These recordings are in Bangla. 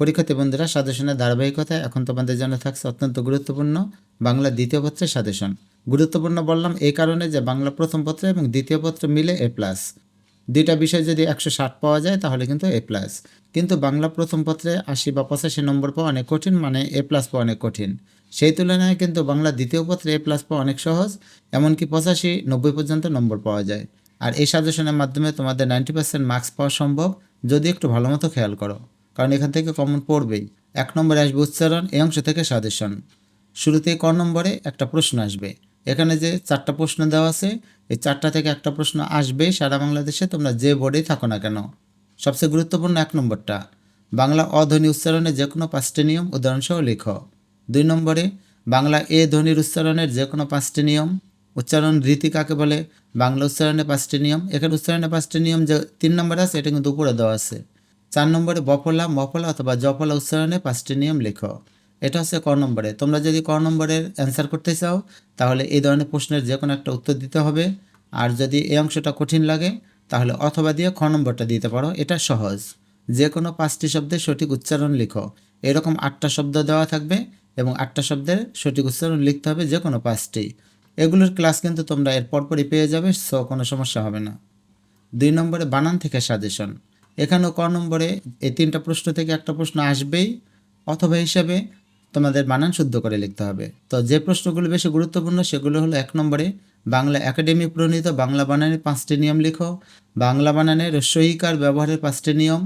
পরীক্ষার্থী বন্ধুরা, সাজেশনের ধারাবাহিকতায় এখন তোমাদের জন্য থাকছে অত্যন্ত গুরুত্বপূর্ণ। বাংলা দ্বিতীয় পত্রের সাজেশন। গুরুত্বপূর্ণ বললাম এই কারণে যে বাংলা প্রথম পত্র এবং দ্বিতীয় পত্র মিলে এ প্লাস দুইটা বিষয় যদি একশো ষাট পাওয়া যায়, তাহলে কিন্তু এ প্লাস কিন্তু বাংলা প্রথম পত্রে আশি বা পঁচাশি নম্বর পাওয়া অনেক কঠিন মানে এ প্লাস পাওয়া অনেক কঠিন। সেই তুলনায় কিন্তু বাংলা দ্বিতীয় পত্রে এ প্লাস পাওয়া অনেক সহজ, এমনকি পঁচাশি, নব্বই পর্যন্ত নম্বর পাওয়া যায়। আর এই সাজেশনের মাধ্যমে তোমাদের নাইনটি পার্সেন্ট মার্কস পাওয়া সম্ভব। যদি একটু ভালো মতো খেয়াল করো। কারণ এখান থেকে কমন পড়বেই। এক নম্বরে আসবে উচ্চারণ, এই অংশ থেকে সাজেশন। শুরুতেই ক নম্বরে একটা প্রশ্ন আসবে। এখানে যে চারটা প্রশ্ন দেওয়া আছে, এই চারটা থেকে একটা প্রশ্ন আসবে সারা বাংলাদেশে, তোমরা যে বোর্ডেই থাকো না কেন। সবচেয়ে গুরুত্বপূর্ণ এক নম্বরটা। বাংলা অধ্বনি উচ্চারণের যে কোনো পাঁচটি নিয়ম উদাহরণসহ লেখো। দুই নম্বরে, বাংলা এ ধ্বনির উচ্চারণের যে কোনো পাঁচটি নিয়ম। উচ্চারণ রীতি কাকে বলে? বাংলা উচ্চারণে পাঁচটি নিয়ম। এখানে উচ্চারণে পাঁচটি নিয়ম যে তিন নম্বরে আছে, এটা কিন্তু উপরে দেওয়া আছে। চার নম্বরে বফলা, মফলা অথবা জফলা উচ্চারণে পাঁচটি নিয়ম লেখো। এটা হচ্ছে ক নম্বরে। তোমরা যদি ক নম্বরের অ্যান্সার করতে চাও, তাহলে এই ধরনের প্রশ্নের যে কোনো একটা উত্তর দিতে হবে। আর যদি এই অংশটা কঠিন লাগে, তাহলে অথবা দিয়ে খ নম্বরটা দিতে পারো। এটা সহজ। যে কোনো পাঁচটি শব্দের সঠিক উচ্চারণ লিখো। এরকম আটটা শব্দ দেওয়া থাকবে এবং আটটা শব্দের সঠিক উচ্চারণ লিখতে হবে যে কোনো পাঁচটি। এগুলোর ক্লাস কিন্তু তোমরা এর পরপরই পেয়ে যাবে সো কোনো সমস্যা হবে না। দুই নম্বরে বানান থেকে সাজেশন এখানেও ক নম্বরে এই তিনটা প্রশ্ন থেকে একটা প্রশ্ন আসবেই, অথবা হিসাবে তোমাদের বানান শুদ্ধ করে লিখতে হবে। তো যে প্রশ্নগুলো বেশি গুরুত্বপূর্ণ সেগুলো হলো এক নম্বরে, বাংলা একাডেমি প্রণীত বাংলা বানানের পাঁচটি নিয়ম লিখো। বাংলা বানানের রস্যইকার ব্যবহারের পাঁচটি নিয়ম।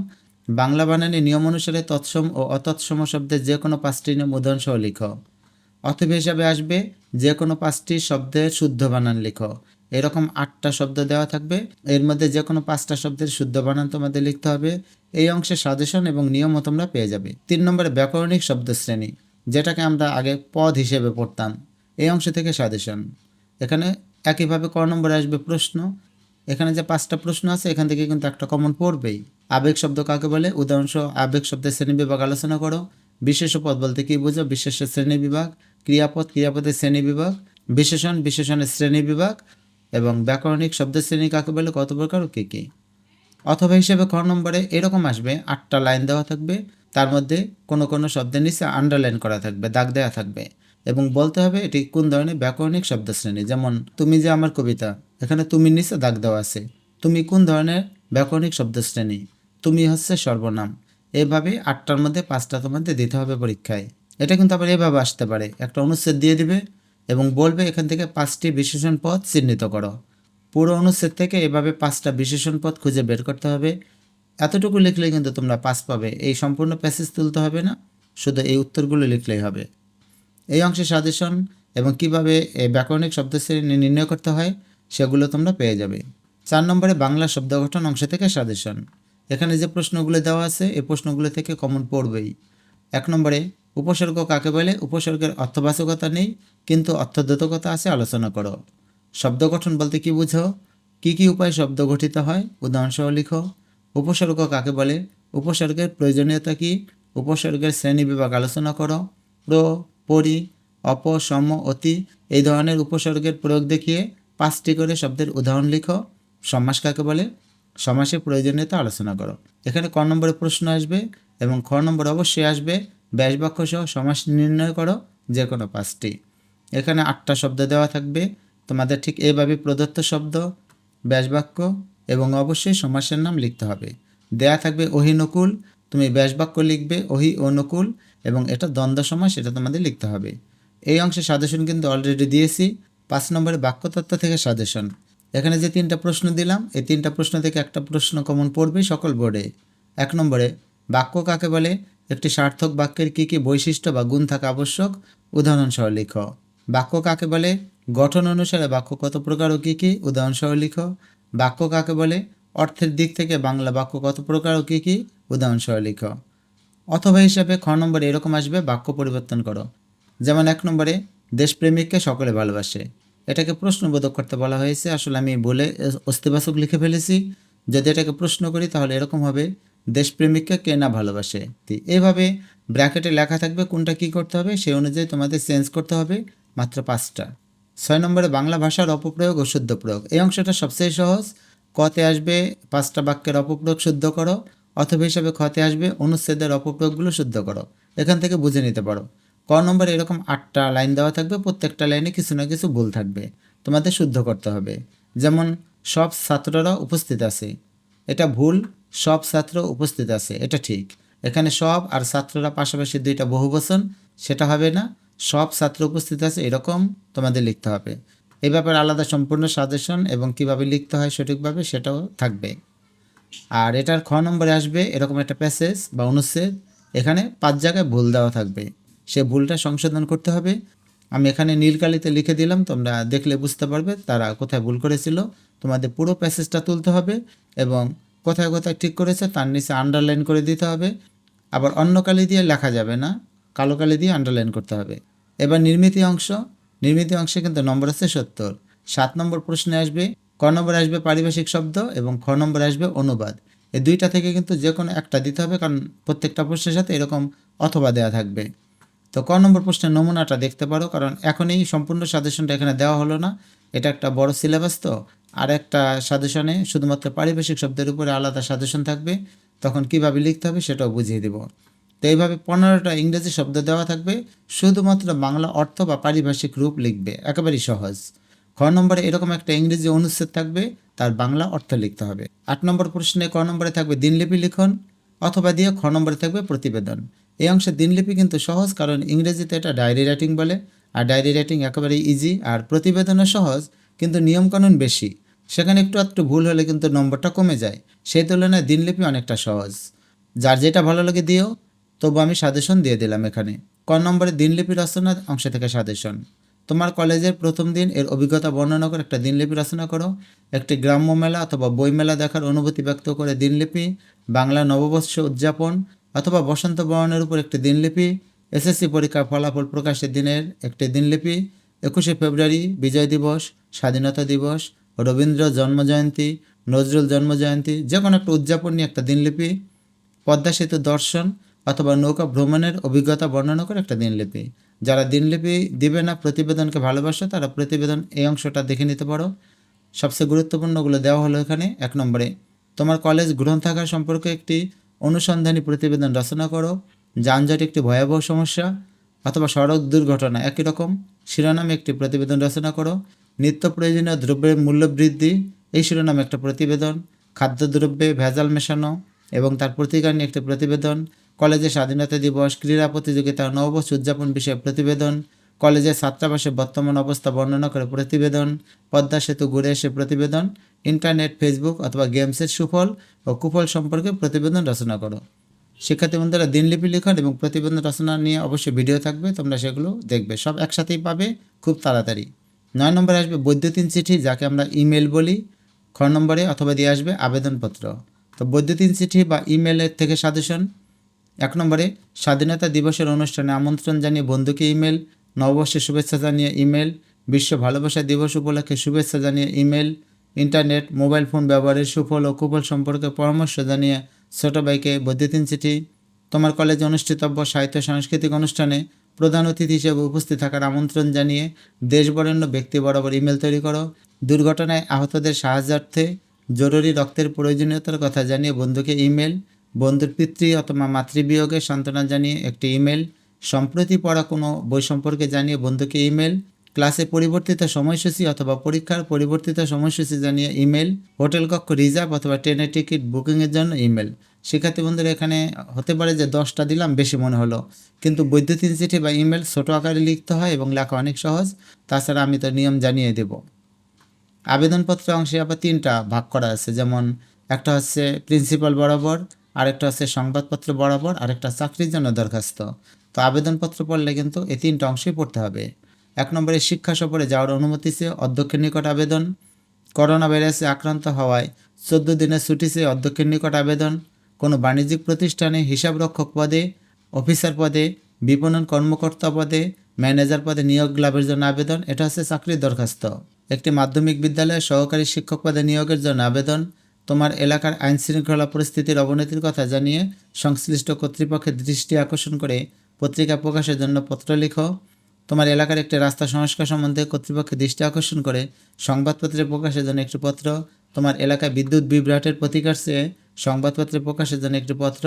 বাংলা বানানের নিয়ম অনুসারে তৎসম ও অতৎসম শব্দের যে কোনো পাঁচটি নিয়ম উদাহরণসহ লিখো। অথবা হিসাবে আসবে, যে কোনো পাঁচটি শব্দের শুদ্ধ বানান লিখো। এরকম আটটা শব্দ দেওয়া থাকবে। এর মধ্যে যে কোনো পাঁচটা শব্দের শুদ্ধ বানান তোমাদের লিখতে হবে। এই অংশে সাজেশন এবং নিয়মও তোমরা পেয়ে যাবে। তিন নম্বরে ব্যাকরণিক শব্দ শ্রেণি যেটাকে আমরা আগে পদ হিসেবে পড়তাম। এই অংশ থেকে সাজেশন। এখানে একইভাবে ক নম্বরে আসবে প্রশ্ন। এখানে যে পাঁচটা প্রশ্ন আছে, এখান থেকে কিন্তু একটা কমন পড়বেই। আবেগ শব্দ কাকে বলে? উদাহরণসহ আবেগ শব্দের শ্রেণি বিভাগ আলোচনা করো। বিশেষ পদ বলতে কী বুঝো? বিশেষের শ্রেণি বিভাগ। ক্রিয়াপদ, ক্রিয়াপদের শ্রেণি বিভাগ। বিশেষণ, বিশেষণের শ্রেণি বিভাগ। এবং ব্যাকরণিক শব্দের শ্রেণি কাকে বলে, কত প্রকার ও কী কী? অথবা হিসেবে খ নম্বরে এরকম আসবে, আটটা লাইন দেওয়া থাকবে, তার মধ্যে কোনো কোনো শব্দের নিচে আন্ডারলাইন করা থাকবে, দাগ দেওয়া থাকবে। এবং বলতে হবে এটি কোন ধরনের ব্যাকরণিক শব্দ শ্রেণি যেমন তুমি যে আমার কবিতা, এখানে তুমি নিচে দাগ দেওয়া আছে, তুমি কোন ধরনের ব্যাকরণিক শব্দ শ্রেণি তুমি হচ্ছে সর্বনাম। এভাবে আটটার মধ্যে পাঁচটা তোমাদের দিতে হবে পরীক্ষায়। এটা কিন্তু আবার এভাবে আসতে পারে, একটা অনুচ্ছেদ দিয়ে দিবে এবং বলবে এখান থেকে পাঁচটি বিশেষণ পদ চিহ্নিত করো। পুরো অনুচ্ছেদ থেকে এভাবে পাঁচটা বিশেষণ পদ খুঁজে বের করতে হবে। এতটুকু লিখলেই কিন্তু তোমরা পাস পাবে। এই সম্পূর্ণ প্যাসেজ তুলতে হবে না, শুধু এই উত্তরগুলো লিখলেই হবে। এই অংশে সাজেশন এবং কীভাবে এই ব্যাকরণিক শব্দ শ্রেণি নির্ণয় করতে হয়, সেগুলো তোমরা পেয়ে যাবে। চার নম্বরে বাংলা শব্দ গঠন অংশ থেকে সাজেশন। এখানে যে প্রশ্নগুলো দেওয়া আছে, এই প্রশ্নগুলো থেকে কমন পড়বেই। এক নম্বরে উপসর্গ কাকে বলে? উপসর্গের অর্থবাচকতা নেই, কিন্তু অর্থদ্যোতকতা আছে, আলোচনা করো। শব্দ গঠন বলতে কি বুঝো? কি কি উপায়ে শব্দ গঠিত হয়? উদাহরণসহ লিখো। উপসর্গ কাকে বলে? উপসর্গের প্রয়োজনীয়তা কি? উপসর্গের শ্রেণি বিভাগ আলোচনা করো। প্র পরি, অপ, সম, অতি, এই ধরনের উপসর্গের প্রয়োগ দেখিয়ে পাঁচটি করে শব্দের উদাহরণ লিখো। সমাস কাকে বলে? সমাসের প্রয়োজনীয়তা আলোচনা করো। এখানে ক নম্বরে প্রশ্ন আসবে এবং খ নম্বর অবশ্যই আসবে। ব্যাস বাক্য সহ সমাস নির্ণয় করো যে কোনো পাঁচটি। এখানে আটটা শব্দ দেওয়া থাকবে। তোমাদের ঠিক এইভাবে প্রদত্ত শব্দ ব্যাস বাক্য এবং অবশ্যই সমাসের নাম লিখতে হবে। দেয়া থাকবে অহিনকুল তুমি ব্যাস বাক্য লিখবে অহি অনুকূল এবং এটা দ্বন্দ্ব সমাস, এটা তোমাদের লিখতে হবে। এই অংশে সাজেশন কিন্তু অলরেডি দিয়েছি। পাঁচ নম্বরে বাক্যতত্ত্ব থেকে সাজেশন। এখানে যে তিনটা প্রশ্ন দিলাম, এই তিনটা প্রশ্ন থেকে একটা প্রশ্ন কমন পড়বে সকল বোর্ডে এক নম্বরে, বাক্য কাকে বলে? একটি সার্থক বাক্যের কী কী বৈশিষ্ট্য বা গুণ থাকা আবশ্যক? উদাহরণসহ লিখ। বাক্য কাকে বলে? গঠন অনুসারে বাক্য কত প্রকার ও কী কী? উদাহরণসহ লিখ। বাক্য কাকে বলে? অর্থের দিক থেকে বাংলা বাক্য কত প্রকার ও কী কী? উদাহরণসহ লিখ। অথবা হিসাবে খ নম্বরে এরকম আসবে, বাক্য পরিবর্তন করো। যেমন এক নম্বরে, দেশপ্রেমিককে সকলে ভালোবাসে। এটাকে প্রশ্নবোধক করতে বলা হয়েছে। আসলে আমি বলে অস্তিবাচক লিখে ফেলেছি। যদি এটাকে প্রশ্ন করি, তাহলে এরকম হবে। দেশপ্রেমিককে কে না ভালোবাসে। তি- এইভাবে ব্র্যাকেটে লেখা থাকবে কোনটা কি করতে হবে, সেই অনুযায়ী তোমাদের চেঞ্জ করতে হবে মাত্র পাঁচটা। ছয় নম্বরে বাংলা ভাষার অপপ্রয়োগ ও শুদ্ধ প্রয়োগ। এই অংশটা সবচেয়ে সহজ। কতে আসবে পাঁচটা বাক্যের অপপ্রয়োগ শুদ্ধ করো, অথবা হিসাবে খতে আসবে অনুচ্ছেদের অপপ্রয়োগগুলো শুদ্ধ করো। এখান থেকে বুঝে নিতে পারো। ক নম্বরে এরকম আটটা লাইন দেওয়া থাকবে, প্রত্যেকটা লাইনে কিছু না কিছু ভুল থাকবে। তোমাদের শুদ্ধ করতে হবে। যেমন, সব ছাত্ররা উপস্থিত আছে। এটা ভুল সব ছাত্র উপস্থিত আছে, এটা ঠিক। এখানে সব আর ছাত্ররা পাশাপাশি দুইটা বহুবচন, সেটা হবে না, সব ছাত্র উপস্থিত আছে, এরকম তোমাদের লিখতে হবে। এই ব্যাপারে আলাদা সম্পূর্ণ সাজেশন এবং কীভাবে লিখতে হয় সঠিকভাবে সেটাও থাকবে। আর এটার খ নম্বরে আসবে এরকম একটা প্যাসেজ বা অনুচ্ছেদ, এখানে পাঁচ জায়গায় ভুল দেওয়া থাকবে। সে ভুলটা সংশোধন করতে হবে। আমি এখানে নীলকালিতে লিখে দিলাম, তোমরা দেখলে বুঝতে পারবে তারা কোথায় ভুল করেছিল। তোমাদের পুরো প্যাসেজটা তুলতে হবে এবং কোথায় কোথায় ঠিক করেছে তার নিচে আন্ডারলাইন করে দিতে হবে। আবার অন্য কালি দিয়ে লেখা যাবে না, কালো কালি দিয়ে আন্ডারলাইন করতে হবে। এবার নির্মিতি অংশ, নির্মিতি অংশে কিন্তু নম্বর আছে সত্তর। সাত নম্বর প্রশ্নে আসবে, ক নম্বর আসবে পারিভাষিক শব্দ এবং খ নম্বর আসবে অনুবাদ। এই দুইটা থেকে কিন্তু যে কোনো একটা দিতে হবে কারণ প্রত্যেকটা প্রশ্নের সাথে এরকম অথবা দেওয়া থাকবে। তো ক নম্বর প্রশ্নের নমুনাটা দেখতে পারো, কারণ এখন এই সম্পূর্ণ সাজেশনটা এখানে দেওয়া হলো না। এটা একটা বড় সিলেবাস তো আর একটা সাজেশনে শুধুমাত্র পারিভাষিক শব্দের উপরে আলাদা সাজেশন থাকবে, তখন কীভাবে লিখতে হবে সেটাও বুঝিয়ে দিব। তো এইভাবে পনেরোটা ইংরেজি শব্দ দেওয়া থাকবে, শুধুমাত্র বাংলা অর্থ বা পারিভাষিক রূপ লিখবে, একেবারেই সহজ। খ নম্বরে এরকম একটা ইংরেজি অনুচ্ছেদ থাকবে, তার বাংলা অর্থ লিখতে হবে। আট নম্বর প্রশ্নে ক নম্বরে থাকবে দিনলিপি লিখন, অথবা দিয়ে খ নম্বরে থাকবে প্রতিবেদন। এই অংশে দিনলিপি কিন্তু সহজ, কারণ ইংরেজিতে এটা ডায়েরি রাইটিং বলে, আর ডায়েরি রাইটিং একেবারেই ইজি আর প্রতিবেদনও সহজ, কিন্তু নিয়মকানুন বেশি। সেখানে একটু একটু ভুল হলে কিন্তু নম্বরটা কমে যায়। সেই তুলনায় দিনলিপি অনেকটা সহজ। যার যেটা ভালো লাগে দিও, তবু আমি সাজেশন দিয়ে দিলাম এখানে। ক নম্বরে দিনলিপি রচনা অংশ থেকে সাজেশন। তোমার কলেজের প্রথম দিন এর অভিজ্ঞতা বর্ণনা করে একটা দিনলিপি রচনা করো। একটি গ্রাম্য মেলা অথবা বই মেলা দেখার অনুভূতি ব্যক্ত করে দিনলিপি, বাংলা নববর্ষ উদযাপন অথবা বসন্ত বরণের উপর একটি দিনলিপি, এসএসসি পরীক্ষার ফলাফল প্রকাশের দিনের একটি দিনলিপি, একুশে ফেব্রুয়ারি বিজয় দিবস, স্বাধীনতা দিবস রবীন্দ্র জন্মজয়ন্তী, নজরুল জন্মজয়ন্তী যে কোনো একটা উদযাপন একটা দিনলিপি, পদ্মা সেতু দর্শন অথবা নৌকা ভ্রমণের অভিজ্ঞতা বর্ণনা করে একটা দিনলিপি। যারা দিনলিপি দিবে না, প্রতিবেদনকে ভালোবাসে, তারা প্রতিবেদন এই অংশটা দেখে নিতে পারো। সবচেয়ে গুরুত্বপূর্ণগুলো দেওয়া হলো এখানে, এক নম্বরে, তোমার কলেজ গ্রন্থাগার সম্পর্কে একটি অনুসন্ধানী প্রতিবেদন রচনা করো। যানজট একটি ভয়াবহ সমস্যা অথবা সড়ক দুর্ঘটনা একই রকম, শিরোনামে একটি প্রতিবেদন রচনা করো। নিত্য প্রয়োজনীয় দ্রব্যের মূল্য বৃদ্ধি এই শিরোনামে একটা প্রতিবেদন, খাদ্যদ্রব্যে ভেজাল মেশানো এবং তার প্রতিকার নিয়ে একটি প্রতিবেদন, কলেজে স্বাধীনতা দিবস, ক্রীড়া প্রতিযোগিতা, নববর্ষ উদযাপন বিষয়ে প্রতিবেদন কলেজের ছাত্রাবাসে বর্তমান অবস্থা বর্ণনা করে প্রতিবেদন, পদ্মা সেতু ঘুরে এসে প্রতিবেদন, ইন্টারনেট, ফেসবুক অথবা গেমসের সুফল ও কুফল সম্পর্কে প্রতিবেদন রচনা করো। শিক্ষার্থী বন্ধুরা, দিনলিপি লিখন এবং প্রতিবেদন রচনা নিয়ে অবশ্যই ভিডিও থাকবে, তোমরা সেগুলো দেখবে, সব একসাথেই পাবে, খুব তাড়াতাড়ি। নয় নম্বরে আসবে বৈদ্যুতিন চিঠি, যাকে আমরা ইমেল বলি। খ নম্বরে অথবা দিয়ে আসবে আবেদনপত্র। তো বৈদ্যুতিন চিঠি বা ইমেলের থেকে সাজেশন। এক নম্বরে, স্বাধীনতা দিবসের অনুষ্ঠানে আমন্ত্রণ জানিয়ে বন্ধুকে ইমেল নববর্ষের শুভেচ্ছা জানিয়ে ইমেল বিশ্ব ভালোবাসা দিবস উপলক্ষে শুভেচ্ছা জানিয়ে ইমেল ইন্টারনেট, মোবাইল ফোন ব্যবহারের সুফল ও কুফল সম্পর্কে পরামর্শ জানিয়ে ছোট ভাইকে বৈদ্যুতিন চিঠি। তোমার কলেজে অনুষ্ঠিতব্য সাহিত্য সাংস্কৃতিক অনুষ্ঠানে প্রধান অতিথি হিসেবে উপস্থিত থাকার আমন্ত্রণ জানিয়ে দেশ বরেণ্য ব্যক্তি বরাবর ইমেল তৈরি করো। দুর্ঘটনায় আহতদের সাহায্যার্থে জরুরি রক্তের প্রয়োজনীয়তার কথা জানিয়ে বন্ধুকে ইমেল, বন্ধুর পিতৃ অথবা মাতৃবিয়োগের সান্ত্বনা জানিয়ে একটি ইমেল, সম্প্রতি পড়া কোনো বই সম্পর্কে জানিয়ে বন্ধুকে ইমেল, ক্লাসে পরিবর্তিত সময়সূচি অথবা পরীক্ষার পরিবর্তিত সময়সূচি জানিয়ে ইমেল, হোটেল কক্ষ রিজার্ভ অথবা ট্রেনের টিকিট বুকিংয়ের জন্য ইমেল। শিক্ষার্থী বন্ধুরা, এখানে হতে পারে যে দশটা দিলাম, বেশি মনে হলো। কিন্তু বৈদ্যুতিন চিঠি বা ইমেল ছোটো আকারে লিখতে হয় এবং লেখা অনেক সহজ। তাছাড়া আমি তো নিয়ম জানিয়ে দেব। আবেদনপত্র অংশে আবার তিনটা ভাগ করা আছে। যেমন, একটা হচ্ছে প্রিন্সিপাল বরাবর, আরেকটা হচ্ছে সংবাদপত্র বরাবর, আরেকটা চাকরির জন্য দরখাস্ত। তো আবেদনপত্র পড়লে কিন্তু এই তিনটা অংশই পড়তে হবে। এক নম্বরে শিক্ষা সফরে যাওয়ার অনুমতি চেয়ে অধ্যক্ষের নিকট আবেদন। করোনা ভাইরাসে আক্রান্ত হওয়ায় চোদ্দ দিনের ছুটি চেয়ে অধ্যক্ষের নিকট আবেদন। কোনো বাণিজ্যিক প্রতিষ্ঠানে হিসাবরক্ষক পদে, অফিসার পদে, বিপণন কর্মকর্তা পদে, ম্যানেজার পদে নিয়োগ লাভের জন্য আবেদন, এটা হচ্ছে চাকরির দরখাস্ত। একটি মাধ্যমিক বিদ্যালয়ে সহকারী শিক্ষক পদে নিয়োগের জন্য আবেদন, তোমার এলাকার আইন শৃঙ্খলা পরিস্থিতির অবনতির কথা জানিয়ে সংশ্লিষ্ট কর্তৃপক্ষের দৃষ্টি আকর্ষণ করে পত্রিকা প্রকাশের জন্য পত্র লিখো। তোমার এলাকার একটি রাস্তা সংস্কার সম্বন্ধে কর্তৃপক্ষের দৃষ্টি আকর্ষণ করে সংবাদপত্রে প্রকাশের জন্য একটি পত্র। তোমার এলাকায় বিদ্যুৎ বিভ্রাটের প্রতিকার চেয়ে সংবাদপত্রে প্রকাশের জন্য একটি পত্র,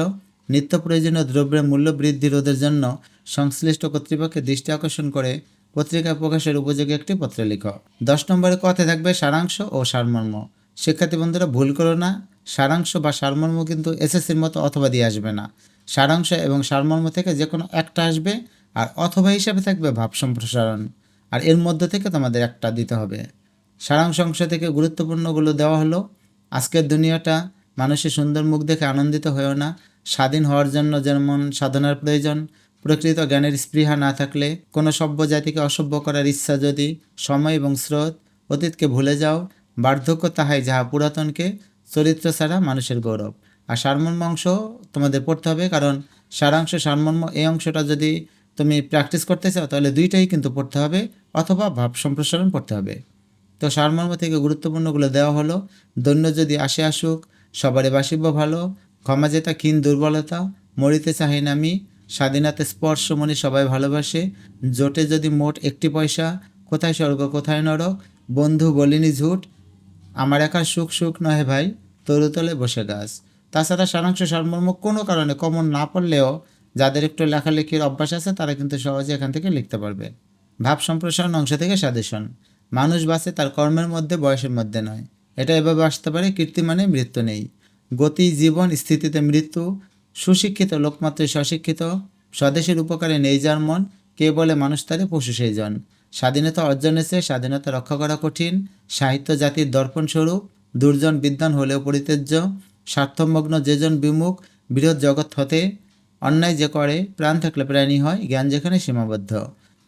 নিত্য প্রয়োজনীয় দ্রব্যের মূল্য বৃদ্ধি রোধের জন্য সংশ্লিষ্ট কর্তৃপক্ষের দৃষ্টি আকর্ষণ করে পত্রিকা প্রকাশের উপযোগী একটি পত্র লিখো। দশ নম্বরে কথা থাকবে সারাংশ ও সারমর্ম। শিক্ষার্থী বন্ধুরা, ভুল করো না। সারাংশ বা সারমর্ম কিন্তু এসএসসির মতো অথবা দিয়ে আসবে না। সারাংশ এবং সারমর্ম থেকে যে কোনো একটা আসবে আর অথবা হিসাবে থাকবে ভাব সম্প্রসারণ। আর এর মধ্য থেকে তোমাদের একটা দিতে হবে। সারাংশ অংশ থেকে গুরুত্বপূর্ণগুলো দেওয়া হলো। আজকের দুনিয়াটা মানুষের সুন্দর মুখ দেখে আনন্দিত হয়েও না। স্বাধীন হওয়ার জন্য যেমন সাধনার প্রয়োজন, প্রকৃত জ্ঞানের স্পৃহা না থাকলে কোনো সভ্য জাতিকে অসভ্য করার ইচ্ছা যদি সময় এবং স্রোত অতীতকে ভুলে যাও, বার্ধক্য তাহাই যাহা পুরাতনকে, চরিত্র ছাড়া মানুষের গৌরব। আর সারমর্ম অংশ তোমাদের পড়তে হবে কারণ সারাংশ সারমর্ম এই অংশটা যদি তুমি প্র্যাকটিস করতে চাও তাহলে দুইটাই কিন্তু পড়তে হবে অথবা ভাব সম্প্রসারণ পড়তে হবে। তো সারমর্ম থেকে গুরুত্বপূর্ণগুলো দেওয়া হলো। দৈন্য যদি আসে আসুক সবারই বাসিব্য ভালো। ক্ষমা যেতা ক্ষীণ দুর্বলতা, মরিতে চাহেন আমি। স্বাধীনতা স্পর্শ মনে সবাই ভালোবাসে। জোটে যদি মোট একটি পয়সা, কোথায় স্বর্গ, কোথায় নরক? বন্ধু বলিনি ঝুট। আমার একা সুখ সুখ নহে ভাই, তরুতলে বসে গাছ তাছাড়া সারাংশ সারমর্ম কোনো কারণে কমন না পড়লেও, যাদের একটু লেখালেখির অভ্যাস আছে, তারা কিন্তু সহজে এখান থেকে লিখতে পারবে। ভাব সম্প্রসারণ অংশ থেকে সাজেশন। মানুষ বাঁচে তার কর্মের মধ্যে, বয়সের মধ্যে নয়। এটা এভাবে আসতে পারে কীর্তি মানে মৃত্যু নেই। গতি, জীবন, স্থিতিতে মৃত্যু, সুশিক্ষিত লোকমাত্রই স্বশিক্ষিত, স্বদেশের উপকারে নেই যার মন, কে বলে মানুষ তারে পশু সেই জন। স্বাধীনতা অর্জনের চেয়ে স্বাধীনতা রক্ষা করা কঠিন, সাহিত্য, জাতির দর্পণ স্বরূপ, দুর্জন বিদ্বান হলেও পরিত্যাজ্য, স্বার্থমগ্ন যেজন বিমুখ, বৃহৎ জগৎ হতে, অন্যায় যে করে, প্রাণ থাকলে প্রাণী হয়, জ্ঞান যেখানে সীমাবদ্ধ।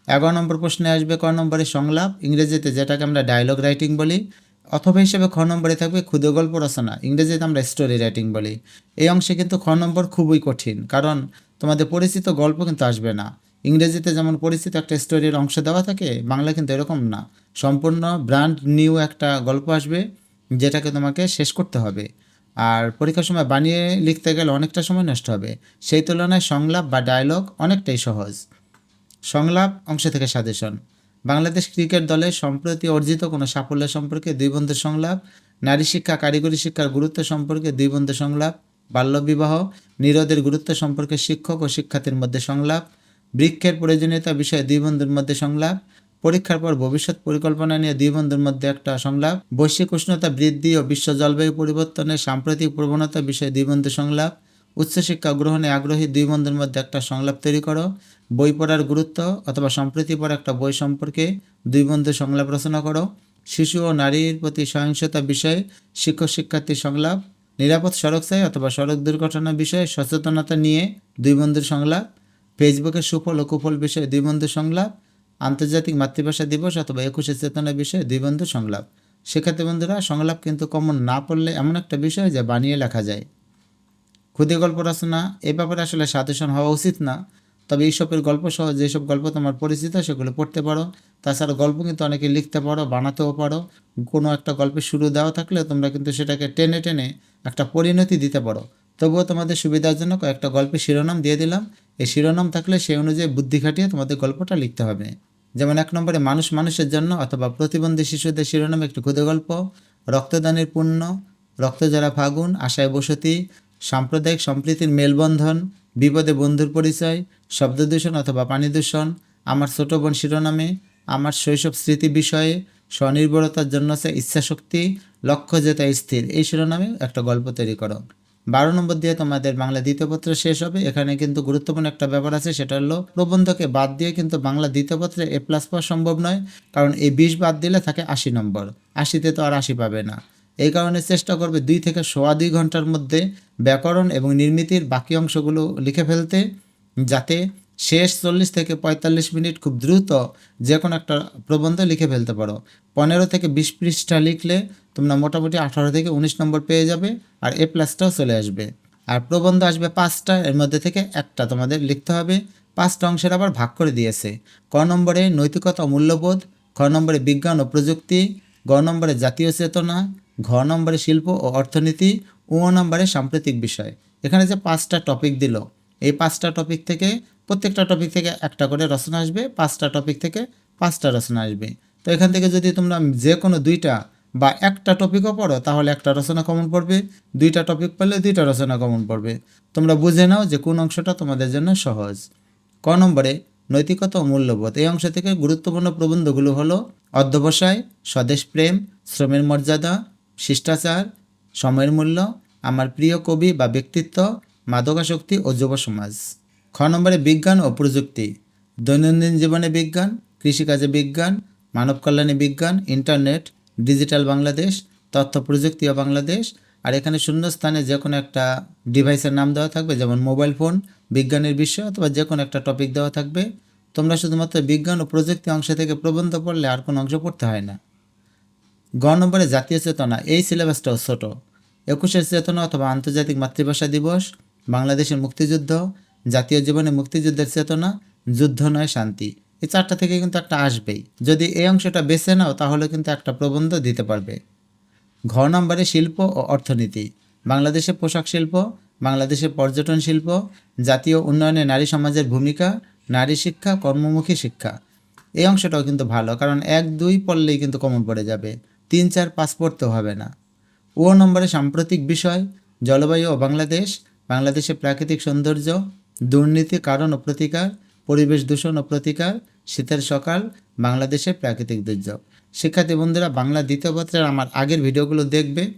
এগারো নম্বর প্রশ্নে আসবে, ক নম্বরে সংলাপ, ইংরেজিতে যেটাকে আমরা ডায়লগ রাইটিং বলি অথবা হিসেবে খ নম্বরে থাকবে ক্ষুদ্র গল্প রচনা, ইংরেজিতে আমরা স্টোরি রাইটিং বলি। এই অংশে কিন্তু খ নম্বর খুবই কঠিন, কারণ তোমাদের পরিচিত গল্প কিন্তু আসবে না। ইংরেজিতে যেমন পরিচিত একটা স্টোরির অংশ দেওয়া থাকে বাংলা কিন্তু এরকম না। সম্পূর্ণ ব্র্যান্ড নিউ একটা গল্প আসবে, যেটাকে তোমাকে শেষ করতে হবে। আর পরীক্ষার সময় বানিয়ে লিখতে গেলে অনেকটা সময় নষ্ট হবে। সেই তুলনায় সংলাপ বা ডায়লগ অনেকটাই সহজ। সংলাপ অংশ থেকে সাজেশন বাংলাদেশ ক্রিকেট দলের সম্প্রতি অর্জিত কোনো সাফল্য সম্পর্কে দুই বন্ধুর সংলাপ, নারী শিক্ষা, কারিগরি শিক্ষার গুরুত্ব সম্পর্কে দুই বন্ধুর সংলাপ বাল্যবিবাহ নিরোধের গুরুত্ব সম্পর্কে শিক্ষক ও শিক্ষার্থীর মধ্যে সংলাপ, বৃক্ষের প্রয়োজনীয়তা বিষয়ে দুই বন্ধুর মধ্যে সংলাপ, পরীক্ষার পর ভবিষ্যৎ পরিকল্পনা নিয়ে দুই বন্ধুর মধ্যে একটা সংলাপ, বৈশ্বিক উষ্ণতা বৃদ্ধি ও বিশ্ব জলবায়ু পরিবর্তনের সাম্প্রতিক প্রবণতা বিষয়ে দুই বন্ধু সংলাপ উচ্চশিক্ষা গ্রহণে আগ্রহী দুই বন্ধুর মধ্যে একটা সংলাপ তৈরি করো। বই পড়ার গুরুত্ব অথবা সম্প্রতি পড়া একটা বই সম্পর্কে দুই বন্ধু সংলাপ রচনা করো। শিশু ও নারীর প্রতি সহিংসতা বিষয়ে শিক্ষক শিক্ষার্থী সংলাপ, নিরাপদ সড়ক চাই অথবা সড়ক দুর্ঘটনা বিষয়ে সচেতনতা নিয়ে দুই বন্ধুর সংলাপ ফেসবুকের সুফল ও কুফল বিষয়ে দুই বন্ধু সংলাপ, আন্তর্জাতিক মাতৃভাষা দিবস অথবা একুশে চেতনা বিষয়ে দুই বন্ধু সংলাপ। শিক্ষার্থী বন্ধুরা, সংলাপ কিন্তু কমন না পড়লে এমন একটা বিষয় যা বানিয়ে লেখা যায়। ক্ষুদে গল্প রচনা, এ ব্যাপারে আসলে সাজেশন হওয়া উচিত না। তবে এইসবের গল্প সহ যেসব গল্প তোমার পরিচিত, সেগুলো পড়তে পারো। তাছাড়া গল্প কিন্তু অনেকে লিখতে পারো, বানাতেও পারো। কোনো একটা গল্পের শুরু দেওয়া থাকলে তোমরা কিন্তু সেটাকে টেনে টেনে একটা পরিণতি দিতে পারো। তবুও তোমাদের সুবিধার জন্য কয়েকটা গল্পের শিরোনাম দিয়ে দিলাম। এই শিরোনাম থাকলে সেই অনুযায়ী বুদ্ধি খাটিয়ে তোমাদের গল্পটা লিখতে হবে। যেমন এক নম্বরে, মানুষ মানুষের জন্য অথবা প্রতিবন্ধী শিশুদের শিরোনামে একটি ক্ষুদে গল্প। রক্তদানের পুণ্য রক্তজরা ফাগুন, আশায় বসতি সাম্প্রদায়িক সম্প্রীতির মেলবন্ধন, বিপদে বন্ধুর পরিচয় শব্দদূষণ অথবা পানি দূষণ, আমার ছোট বোন শিরোনামে, আমার শৈশব স্মৃতি বিষয়ে, স্বনির্ভরতার জন্য সে ইচ্ছাশক্তি, লক্ষ্য যেটা স্থির। এই শিরোনামে একটা গল্প তৈরি করো। বারো নম্বর দিয়ে তোমাদের বাংলা দ্বিতীয় পত্র শেষ হবে। এখানে কিন্তু গুরুত্বপূর্ণ একটা ব্যাপার আছে, সেটা হলো প্রবন্ধকে বাদ দিয়ে কিন্তু বাংলা দ্বিতীয় পত্রে এ প্লাস পাওয়া সম্ভব নয়, কারণ এই বিশ বাদ দিলে থাকে আশি নম্বর। আশিতে তো আর আশি পাবে না। এই কারণে চেষ্টা করবে দুই থেকে সোয়া দুই ঘণ্টার মধ্যে ব্যাকরণ এবং নির্মিতির বাকি অংশগুলো লিখে ফেলতে, যাতে শেষ চল্লিশ থেকে পঁয়তাল্লিশ মিনিট খুব দ্রুত যে কোনো একটা প্রবন্ধ লিখে ফেলতে পারো। পনেরো থেকে বিশ পৃষ্ঠা লিখলে তোমরা মোটামুটি আঠারো থেকে উনিশ নম্বর পেয়ে যাবে আর এ প্লাসটাও চলে আসবে। আর প্রবন্ধ আসবে পাঁচটা, এর মধ্যে থেকে একটা তোমাদের লিখতে হবে। পাঁচটা অংশের আবার ভাগ করে দিয়েছে। ক নম্বরে নৈতিকতা মূল্যবোধ, খ নম্বরে বিজ্ঞান ও প্রযুক্তি, গ নম্বরে জাতীয় চেতনা ঘ নম্বরে শিল্প ও অর্থনীতি ও নম্বরে সাম্প্রতিক বিষয়। এখানে যে পাঁচটা টপিক দিল, এই পাঁচটা টপিক থেকে প্রত্যেকটা টপিক থেকে একটা করে রচনা আসবে, পাঁচটা টপিক থেকে পাঁচটা রচনা আসবে। তো এখান থেকে যদি তোমরা যে কোনো দুইটা বা একটা টপিকও পড়ো, তাহলে একটা রচনা কমন পড়বে, দুইটা টপিক পড়লে দুইটা রচনা কমন পড়বে। তোমরা বুঝে নাও যে কোন অংশটা তোমাদের জন্য সহজ। ক নম্বরে, নৈতিকতা ও মূল্যবোধ। এই অংশ থেকে গুরুত্বপূর্ণ প্রবন্ধগুলো হলো অধ্যবসায়, স্বদেশ প্রেম, শ্রমের মর্যাদা শিষ্টাচার, সময়ের মূল্য, আমার প্রিয় কবি বা ব্যক্তিত্ব, মাদকাসক্তি ও যুব সমাজ। খ নম্বরে বিজ্ঞান ও প্রযুক্তি। দৈনন্দিন জীবনে বিজ্ঞান, কৃষিকাজে বিজ্ঞান, মানব কল্যাণে বিজ্ঞান, ইন্টারনেট, ডিজিটাল বাংলাদেশ, তথ্য প্রযুক্তি ও বাংলাদেশ, আর এখানে শূন্যস্থানে যে কোনো একটা ডিভাইসের নাম দেওয়া থাকবে, যেমন মোবাইল ফোন, বিজ্ঞানের বিষয় অথবা যে কোনো একটা টপিক দেওয়া থাকবে। তোমরা শুধুমাত্র বিজ্ঞান ও প্রযুক্তি অংশ থেকে প্রবন্ধ পড়লে আর কোনো অংশ পড়তে হয় না। গ নম্বরে জাতীয় চেতনা, এই সিলেবাসটাও ছোট। একুশের চেতনা অথবা আন্তর্জাতিক মাতৃভাষা দিবস, বাংলাদেশের মুক্তিযুদ্ধ, জাতীয় জীবনে মুক্তিযুদ্ধের চেতনা, যুদ্ধ নয়, শান্তি। এই চারটা থেকে কিন্তু একটা আসবেই। যদি এই অংশটা বেছে নাও, তাহলে কিন্তু একটা প্রবন্ধ দিতে পারবে। ঘ নম্বরে শিল্প ও অর্থনীতি। বাংলাদেশের পোশাক শিল্প বাংলাদেশের পর্যটন শিল্প, জাতীয় উন্নয়নে নারী সমাজের ভূমিকা, নারী শিক্ষা, কর্মমুখী শিক্ষা। এই অংশটাও কিন্তু ভালো, কারণ এক দুই পড়লেই কিন্তু কমন পড়ে যাবে। তিন চার পাঁচ পড়তে হবে না। ও নম্বরে সাম্প্রতিক বিষয়, জলবায়ু ও বাংলাদেশ, বাংলাদেশের প্রাকৃতিক সৌন্দর্য, দুর্নীতি কারণ ও প্রতিকার, পরিবেশ দূষণ ও প্রতিকার, শীতের সকাল, বাংলাদেশের প্রাকৃতিক দুর্যোগ। শিক্ষার্থী বন্ধুরা, বাংলা দ্বিতীয় পত্রের আমার আগের ভিডিওগুলো দেখবে।